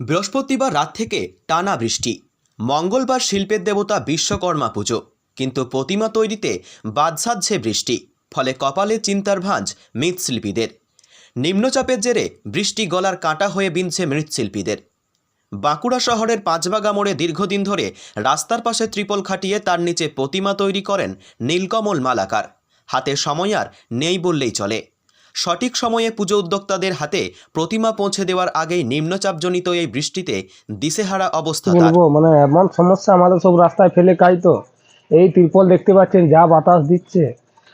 বৃহস্পতিবার রাত থেকে টানা বৃষ্টি। মঙ্গলবার শিল্পের দেবতা বিশ্বকর্মা পুজো, কিন্তু প্রতিমা তৈরিতে বাদ সাধছে বৃষ্টি, ফলে কপালে চিন্তার ভাঁজ মৃৎশিল্পীদের। নিম্নচাপের জেরে বৃষ্টি গলার কাঁটা হয়ে বিনছে মৃৎশিল্পীদের। বাঁকুড়া শহরের পাঁচবাগা মোড়ে দীর্ঘদিন ধরে রাস্তার পাশে ত্রিপল খাটিয়ে তার নিচে প্রতিমা তৈরি করেন নীলকমল মালাকার। হাতে সময় আর নেই বললেই চলে। সঠিক সময়ে পুজো উদ্যোক্তাদের হাতে প্রতিমা পৌঁছে দেওয়ার আগেই নিম্নচাপজনিত এই বৃষ্টিতে দিশেহারা অবস্থা বলব? মানে এমন সমস্যা আমাদের সব রাস্তায় ফেলে খাই তো। এই তিরপল দেখতে পাচ্ছেন যা বাতাস দিচ্ছে।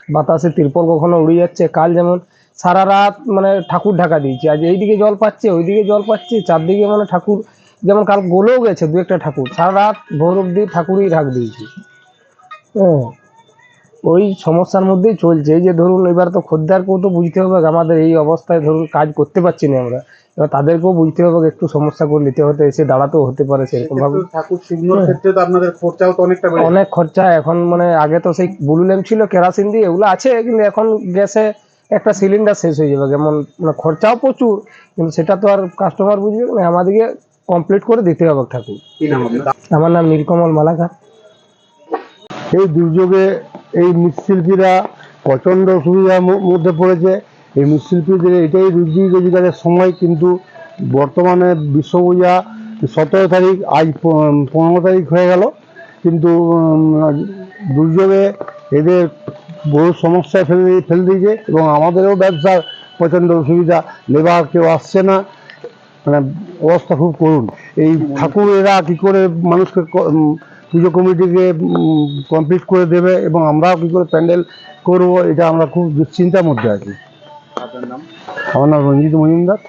বাতাসে তিরপল কখনো উড়ে যাচ্ছে। কাল যেমন সারা রাত মানে ঠাকুর ঢাকা দিয়েছে। আজ এইদিকে জল পাচ্ছে ওইদিকে জল পাচ্ছে চারদিকে মানে ঠাকুর যেমন কাল গলেও গেছে দু একটা ঠাকুর। সারা রাত ভোর অব্দি ঠাকুরই ঢাক দিয়েছি। হ্যাঁ। ওই সমস্যার মধ্যেই চলছে। যে ধরুন এবার তো খদ্দারকেও তো বুঝতে হবে আমাদের এই অবস্থায় ধরুন কাজ করতে পারছি না আমরা। এবার তাদেরকেও বুঝতে হবে একটু সমস্যা করে নিতে হতে এসে দাঁড়াতেও হতে পারে সেরকম ভাবে। ঠাকুর শুকনোর ক্ষেত্রে তো আপনাদের খরচাও তো অনেকটা অনেক খরচা। এখন মানে আগে তো সেই ব্লু ল্যাম্প ছিল কেরাসিন দিয়ে এগুলো আছে কিন্তু এখন গ্যাসে একটা সিলিন্ডার শেষ হয়ে যাবে। যেমন মানে খরচাও প্রচুর কিন্তু সেটা তো আর কাস্টমার বুঝবে না। আমাদেরকে কমপ্লিট করে দিতে হবে ঠাকুর। কি নাম আপনার? আমার নাম নীলকমল মালাকার। এই দুর্যোগে এই মৃৎশিল্পীরা প্রচণ্ড অসুবিধার মধ্যে পড়েছে। এই মৃৎশিল্পীদের এটাই রুজি রোজগারের সময়, কিন্তু বর্তমানে বিশ্বপূজা সতেরো তারিখ, আজ পনেরো তারিখ হয়ে গেল। কিন্তু দুর্যোগে এদের বহু সমস্যায় ফেলে দিয়ে- ফেলে দিয়েছে এবং আমাদেরও ব্যবসার প্রচণ্ড অসুবিধা। লেবার কেউ আসছে না। মানে অবস্থা খুব করুন এই ঠাকুর এরা কী করে মানুষকে পুজো কমিটিকে কমপ্লিট করে দেবে এবং আমরাও কী করে প্যান্ডেল করব এটা আমরা খুব দুশ্চিন্তার মধ্যে আছি। আমার নাম Ranjit Majumdar.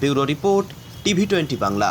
Bureau report TV twenty Bangla.